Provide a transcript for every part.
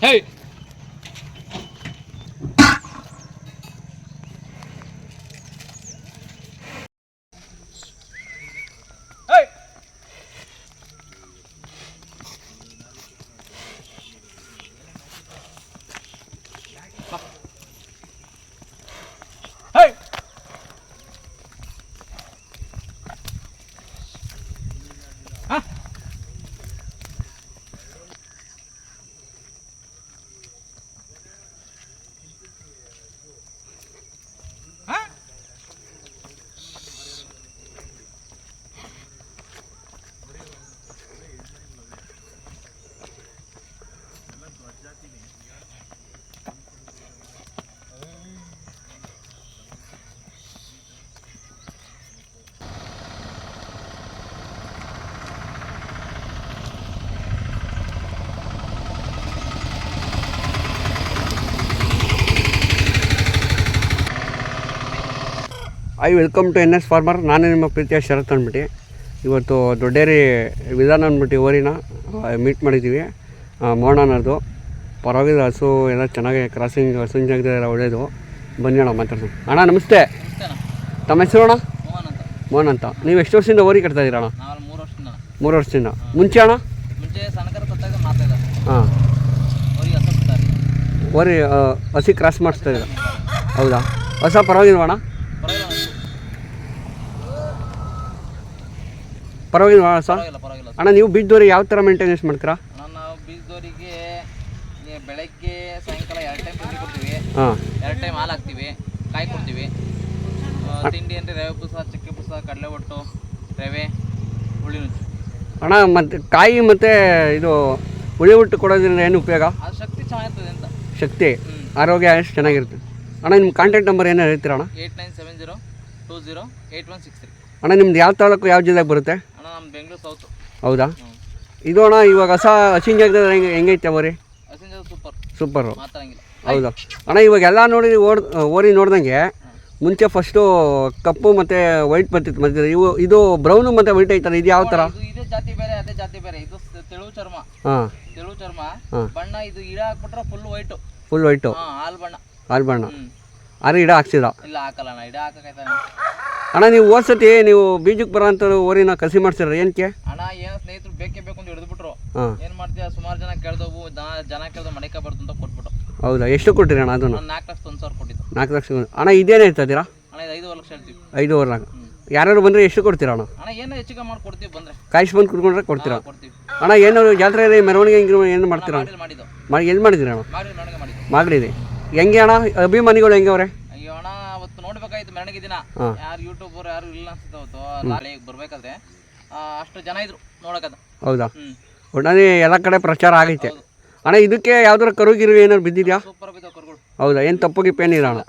Hey, I welcome to N S farmer ನಾನು ನಿಮ್ಮ ಪ್ರೀತಿಯ ಶರತ್ ಅಂದ್ಬಿಟ್ಟು. ಇವತ್ತು ದೊಡ್ಡೇರಿ ವಿಧಾನ ಅಂದ್ಬಿಟ್ಟು ಓರಿನ ಮೀಟ್ ಮಾಡಿದ್ದೀವಿ. ಮೋಣನದು ಪರವಾಗಿಲ್ಲ ಹಸು ಎಲ್ಲ ಚೆನ್ನಾಗಿ ಕ್ರಾಸಿಂಗ್ ಹಸುವಿನ ಎಲ್ಲ ಒಳ್ಳೆಯದು ಬನ್ನಿ ಅಣ್ಣ ಮಾತಾಡ್ತೀನಿ ಅಣ್ಣ ನಮಸ್ತೆ. ತಮ್ಮ ಹೆಸರು ಅಣ್ಣ? ಮೋಹನ್ ಅಂತ. ನೀವು ಎಷ್ಟು ವರ್ಷದಿಂದ ಓರಿ ಕಟ್ತಾ ಇದ್ದೀರ ಅಣ್ಣ? ಮೂರು ವರ್ಷದಿಂದ. ಮುಂಚೆ ಅಣ್ಣ? ಹಾಂ. ಓರಿ ಹಸಿ ಕ್ರಾಸ್ ಮಾಡಿಸ್ತಾ ಇದ್ದೀರಾ. ಹೌದಾ? ಹೊಸ ಪರವಾಗಿಲ್ವಾ ಅಣ್ಣ ಪರವಾಗಿಲ್ಲ ಪರವಾಗಿಲ್ವಾ ಸರ್ ಪರವಾಗಿಲ್ಲ ಪರವಾಗಿಲ್ಲ ಅಣ್ಣ ನೀವು ಬೀಜದೋರಿ ಯಾವ ಥರ ಮೇಂಟೆನೆನ್ಸ್ ಮಾಡ್ತೀರಾ? ಅಣ್ಣ ನಾವು ಬೀಜದವರಿಗೆ ಬೆಳಗ್ಗೆ ಸಾಯಂಕಾಲ ಎರಡು ಟೈಮ್ ತಿಂಡಿ ಕೊಡ್ತೀವಿ. ಹಾಂ. ಎರಡು ಟೈಮ್ ಹಾಲು ಹಾಕ್ತೀವಿ ಕಾಯಿ ಕೊಡ್ತೀವಿ. ಆ, ತಿಂಡಿ ಅಂದರೆ ರವೆ ಪುಸ ಚಕ್ಕೆ ಪುಸ ಕಡಲೆ ಒಟ್ಟು ರವೆ ಹುಳಿ ನುಚ್ಚು. ಅಣ್ಣ ಮತ್ತು ಕಾಯಿ ಮತ್ತು ಇದು ಹುಳಿ ಹುಟ್ಟು ಕೊಡೋದ್ರಿಂದ ಏನು ಉಪಯೋಗ? ಅದು ಶಕ್ತಿ ಚೆನ್ನಾಗಿರ್ತದೆ ಅಂತ. ಶಕ್ತಿ ಆರೋಗ್ಯ ಎಷ್ಟು ಚೆನ್ನಾಗಿರುತ್ತೆ. ಅಣ್ಣ ನಿಮ್ಮ ಕಾಂಟ್ಯಾಕ್ಟ್ ನಂಬರ್ ಏನು ಹೇಳ್ತೀರಾ ಅಣ್ಣ? Eight nine seven zero two zero eight one six three. ಅಣ್ಣ ನಿಮ್ದು ಯಾವ ತಾಲೂಕು ಯಾವ ಜಿಲ್ಲೆಗೆ ಬರುತ್ತೆ? ನಮ್ಮ ಬೆಂಗಳೂರು ಸೌತು ಹೌದಾ? ಇದು ಅಣ್ಣ ಇವಾಗ ಹೊಸ ಹಸಿನ ಜಾಗದಲ್ಲಿ ಹೆಂಗೆ ಹೆಂಗೈತೆ ಓರಿ ಹಸಿಂಜ ಸೂಪರ್ ಸೂಪರು ಮಾತಾಡಂಗಿಲ್ಲ. ಹೌದಾ? ಅಣ್ಣ ಇವಾಗೆಲ್ಲ ನೋಡಿ ಓಡ್ ಓರಿ ನೋಡ್ದಂಗೆ ಮುಂಚೆ ಫಸ್ಟು ಕಪ್ಪು ಮತ್ತು ವೈಟ್ ಬರ್ತಿತ್ತು. ಮತ್ತೆ ಇವು ಇದು ಬ್ರೌನು ಮತ್ತು ವೈಟ್ ಐತಲ್ಲ ಇದು ಯಾವ ಥರ ಇದು ಇದೇ ಜಾತಿ ಬೇರೆ ಅದೇ ಜಾತಿ ಬೇರೆ. ಇದು ಸ- ತೆಳು ಚರ್ಮ. ಹಾಂ. ತೆಳು ಚರ್ಮ. ಹಾ. ಬಣ್ಣ ಇದು ಇಡ ಹಾಕ್ಬಿಟ್ರೆ ಫುಲ್ ವೈಟು ಫುಲ್ ವೈಟು ಹಾ ಹಾಲು ಬಣ್ಣ. ಹಾಲು ಬಣ್ಣ. ಹ್ಮ್. ಆದ್ರೆ ಇಡ ಹಾಕ್ಸಿದ ಇಲ್ಲ ಹಾಕಲ್ಲ ಅಣ್ಣ. ಇಡ ಹಾಕಕೈತ ಅಣ್ಣ ನೀವು ಓದ್ಸತಿ ನೀವು ಬೀಜಕ್ಕೆ ಬರೋಂಥ ಓರಿನ ಕಸಿ ಮಾಡ್ಸಿರ ಏನಕ್ಕೆ ಅಣ್ಣ ಏನು ಸ್ನೇಹಿತರು ಬೇಕೇ ಬೇಕು ಅಂತ ಹಿಡಿದ್ಬಿಟ್ರು. ಹಾಂ. ಏನ್ ಮಾಡ್ತೀಯ? ಸುಮಾರು ಜನ ಕೇಳ್ದವು ಜನ ಕೇಳ್ದವು ಮಡಿಕ ಬರ್ದು ಅಂತ ಕೊಟ್ಬಿಟ್ಟು. ಹೌದಾ? ಎಷ್ಟು ಕೊಟ್ಟಿರಿ ಅಣ್ಣ ಅದನ್ನು? ನಾನು ನಾಲ್ಕು ಲಕ್ಷ ಒಂದು ಸಾವಿರ ಕೊಟ್ಟಿದ್ದು. ನಾಲ್ಕು ಲಕ್ಷ ಅಣ್ಣ ಇದೇನೇ ಇರ್ತದ್ದೀರಾ ಅಣ್ಣ ಇದು ಐದು ಲಕ್ಷ ಹೇಳ್ತೀವಿ. ಐದೂವರೆ ಲಕ್ಷ. ಯಾರು ಬಂದರೆ ಎಷ್ಟು ಕೊಡ್ತೀರಾ ಅಣ್ಣ? ಅಣ್ಣ ಏನೋ ಹೆಚ್ಚಿಗೆ ಮಾಡಿ ಕೊಡ್ತೀವಿ ಬಂದ್ರೆ. ಕಾಯಿಸಿ ಬಂದು ಕುಡ್ಕೊಂಡ್ರೆ ಕೊಡ್ತೀರಾ? ಕೊಡ್ತೀವಿ. ಅಣ್ಣ ಏನಾದ್ರು ಜಾತ್ರೆ ಮೆರವಣಿಗೆ ಹಿಂಗೆ ಏನು ಮಾಡ್ತೀರಾ? ಮಾಡಿದ್ದು. ಮಾಡಿ ಎಲ್ಲಿ ಮಾಡಿದ್ದೀರಾ ಅಣ್ಣ? ಮಾಡಿ ಮಾಡಿದ್ದು. ಹೆಂಗೆ ಅಣ್ಣ? ಅಭಿಮಾನಿಗಳು ಹೆಂಗೆ ಅವ್ರೆ? ಅವತ್ತು ನೋಡ್ಬೇಕಾಯ್ತು ಮೆರವಣಿಗೆ ದಿನ. ಯಾರು ಯೂಟ್ಯೂಬರ್ ಯಾರು ಇಲ್ಲ ಅನ್ಸುತ್ತೆ ಅವತ್ತು. ನಾಳೆ ಬರ್ಬೇಕಾದ್ರೆ ಆ, ಅಷ್ಟು ಜನ ಇದ್ರು ನೋಡಕದ ಹೌದಾ? ಒಟ್ಟಾರೆ ಎಲ್ಲ ಕಡೆ ಪ್ರಚಾರ ಆಗೈತೆ. ಅಣ್ಣ ಇದಕ್ಕೆ ಯಾವ್ದಾರು ಕರುಗಿರು ಏನಾದ್ರು ಬಿದ್ದಿದ್ಯಾ? ಸೂಪರ್ ಬಿದ್ದಾವ ಕರುಗಳು. ಹೌದಾ? ಏನು ತಪ್ಪು ಪೇನ್ ಅಣ್ಣ.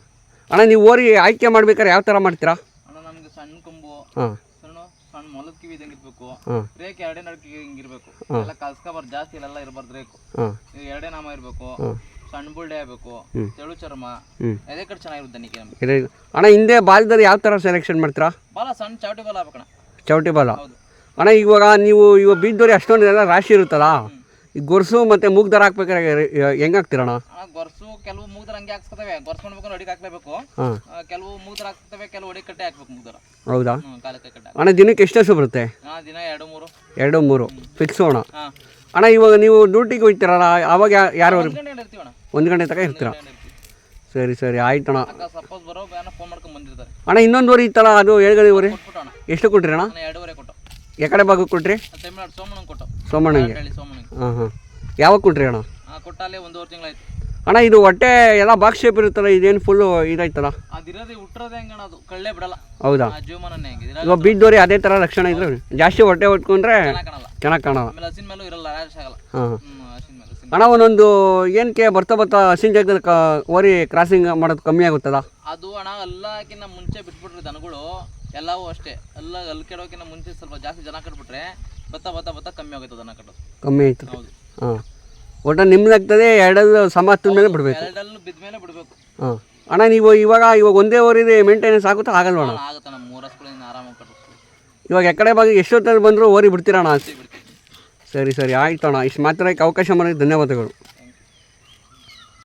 ಅಣ್ಣ ನೀವು ಓರಿ ಆಯ್ಕೆ ಮಾಡ್ಬೇಕಾದ್ರೆ ಯಾವ ಥರ ಮಾಡ್ತೀರಾ? ಅಣ್ಣ ನಮ್ಗೆ ಸಣ್ಣ ಕೊಂಬು ಹಾಂ. ಸಣ್ಣ ಸಣ್ಣ ಮೊಲದ ಕಿವಿ ಇದ್ದಂಗೆ ಇರ್ಬೇಕು. ಹಾಂ. ರೇಕ್ ಎರಡೇ ನಡಕ್ಕೆ ಹಿಂಗಿರ್ಬೇಕು ಎಲ್ಲ ಕಲ್ಸ್ಕೊಬಾರ್ದು ಜಾಸ್ತಿ ಇಲ್ಲೆಲ್ಲ ಇರಬಾರ್ದು ರೇಕು ಹಾಂ. ಎರಡೇ ನಾಮ ಇರಬೇಕು. ಸಣ್ಣ ಬುಲ್ಡೆ ಆಗ್ಬೇಕು ತೆಳು ಚರ್ಮ ಅದೇ ಕಡೆ ಚೆನ್ನಾಗಿರುತ್ತೆ ನಮ್ಗೆ. ಅಣ್ಣ ಹಿಂದೆ ಬಾಲ್ದಲ್ಲಿ ಯಾವ ತರ ಸೆಲೆಕ್ಷನ್ ಮಾಡ್ತೀರಾ? ಬಾಲ ಸಣ್ಣ ಚಾವಟಿ ಬಾಲ ಆಗ್ಬೇಕಣ್ಣ. ಚೌಟಿ ಬಾಲ. ಹೌದು. ಅಣ್ಣ ಇವಾಗ ನೀವು ಇವಾಗ ಬೀದ್ದೋರಿ ಅಷ್ಟೊಂದು ಎಲ್ಲ ರಾಶಿ ಇರುತ್ತಲ್ಲ? ಈ ಗೊರ್ಸು ಮತ್ತೆ ಮೂಗ್ ದರ ಹಾಕ್ಬೇಕಾದ್ರೆ ಹೆಂಗೆ ಹಾಕ್ತೀರಣ್ಣ ಗೊರ್ಸು ಕೆಲವು ಮೂಗ್ದರ ಹಂಗೆ ಹಾಕ್ಸ್ಕೊತವೆ. ಗೊರ್ಸ್ ಮಾಡ್ಬೇಕು ಅಡಿಗೆ ಹಾಕ್ಲೇಬೇಕು. ಕೆಲವು ಆ, ಕೆಲವು ಮೂಗ್ದರ ಹಾಕ್ತವೆ ಕೆಲವು ಒಡಿ ಕಟ್ಟೆ ಹಾಕ್ಬೇಕು ಮೂಗ್ದರ. ಹೌದಾ? ಕಾಲಕ್ಕೆ ಕಟ್ಟೆ ಅಣ್ಣ ದಿನಕ್ಕೆ ಎಷ್ಟು ಹಸು ಬರುತ್ತೆ? ದಿನ ಎರಡು ಮೂರು. ಎರಡು ಮೂರು. ಫಿಕ್ಸ್ ಅಣ್ಣ. ಅಣ್ಣ ಇವಾಗ ನೀವು ಡ್ಯೂಟಿಗೆ ಹೋಗ್ತೀರಲ್ಲ ಆವಾಗ ಯಾ- ಯಾರು ಇರ್ತೀವಣ್ಣ. ಒಂದು ಗಂಟೆ ತನಕ ಇರ್ತೀರಾ? ಸರಿ ಸರಿ ಆಯ್ತು ಅಣ್ಣ ಸಪೋಸ್ ಬರೋ ಏನೋ ಫೋನ್ ಮಾಡ್ಕೊಂಡು ಬಂದಿರ್ತಾರೆ. ಅಣ್ಣ ಇನ್ನೊಂದು ವರಿ ಇತ್ತಲ್ಲ ಅದು ಏಳು ಗಂಟೆವರೆ ಎಷ್ಟು ಕೊಟ್ರಿ ಅಣ್ಣ? ಎರಡೂವರೆ ಕೊಟ್ಟು. ಎಕಡೆ ಭಾಗಕ್ಕೆ ಕೊಟ್ರಿ? ತಮಿಳ್ನಾಡು ಸೋಮಣ್ಣಂಗೆ ಕೊಟ್ಟು. ಹಾಂ ಹಾಂ. ಯಾವಾಗ ಕೊಟ್ರಿ ಅಣ್ಣ? ಕೊಟ್ಟಾಲೆ ಒಂದೂವರೆ ತಿಂಗಳಾಯ್ತು. ಅಣ್ಣ ಇದು ಹೊಟ್ಟೆ ಎಲ್ಲ ಬಾಕ್ಸ್ ಶೇಪ್ ಇರುತ್ತಲ್ಲ ಇದೇನು ಫುಲ್ಲು ಇದಾಯ್ತಲ್ಲ? ಅದಿರೋದೇ ಹುಟ್ಟಿರೋದೇ ಹೆಂಗಣ ಅದು. ಕಳ್ಳೆ ಬಿಡಲ್ಲ. ಹೌದಾ? ಜೀವಮಾನನೇ ಇವಾಗ ಬಿದ್ದೋರಿ ಅದೇ ಥರ ಲಕ್ಷಣ ಇದ್ರೆ ಜಾಸ್ತಿ ಹೊಟ್ಟೆ ಹೊಟ್ಕೊಂಡ್ರೆ ಚೆನ್ನಾಗಿ ಕಾಣಲ್ಲ. ಆಮೇಲೆ ಹಸಿನ ಮೇಲೂ ಇರಲ್ಲ ಆಗಲ್ಲ. ಹಾಂ ಹ್ಮ್ ಹಸಿನ ಮೇಲೆ ಹಸಿನ ಅಣ್ಣ ಒಂದೊಂದು ಏನಕ್ಕೆ ಬರ್ತಾ ಬರ್ತಾ ಹಸಿನ ಜಾಗದಲ್ಲಿ ಕ ಓರಿ ಕ್ರಾಸಿಂಗ್ ಮಾಡೋದು ಕಮ್ಮಿ ಆಗುತ್ತದ? ಅದು ಅಣ್ಣ ಎಲ್ಲಕ್ಕಿಂತ ಮುಂಚೆ ಬಿಟ್ಬಿಟ್ರೆ ದನಗಳು. ಎಲ್ಲವೂ ಅಷ್ಟೇ. ಎಲ್ಲ ಅಲ್ಲಿ ಕೆಡೋಕ್ಕಿಂತ ಮುಂಚೆ ಸ್ವಲ್ಪ ಜಾಸ್ತಿ ಜನ ಕಟ್ಬಿಟ್ರೆ ಬತ್ತಾ ಬತ್ತಾ ಬತ್ತಾ ಕಮ್ಮಿ ಆಗುತ್ತೆ ದನ ಕಟ್ಟೋದು. ಕಮ್ಮಿ ಆಯ್ತು. ಹೌದು. ಹಾಂ. ಒಟ್ಟು ನಿಮ್ದಾಗ್ತದೆ ಎರಡಲ್ಲೂ ಸಮ ಹತ್ತದ ಮೇಲೆ ಬಿಡಬೇಕು. ಎರಡಲ್ಲೂ ಬಿದ್ದ ಮೇಲೆ ಬಿಡಬೇಕು. ಹಾಂ. ಅಣ್ಣ ನೀವು ಇವಾಗ ಇವಾಗ ಒಂದೇ ಓರಿದೆ ಮೇಂಟೆನೆನ್ಸ್ ಆಗುತ್ತಾ? ಆಗಲ್ವ ಅಣ್ಣ? ಆಗುತ್ತೆ ನಮ್ಮ ಮೂರು ಹಸ್ಗಳಿಂದ ಆರಾಮಾಗಿ ಇವಾಗ ಎಕಡೆ ಬಗ್ಗೆ ಎಷ್ಟೊತ್ತಲ್ಲಿ ಬಂದರೂ ಓರಿ ಬಿಡ್ತೀರಣ್ಣ ಸರಿ ಸರಿ. ಆಯ್ತು ಅಣ್ಣ ಇಷ್ಟು ಮಾತ್ರ ಅವಕಾಶ ಮಾಡೋಕ್ಕೆ ಧನ್ಯವಾದಗಳು.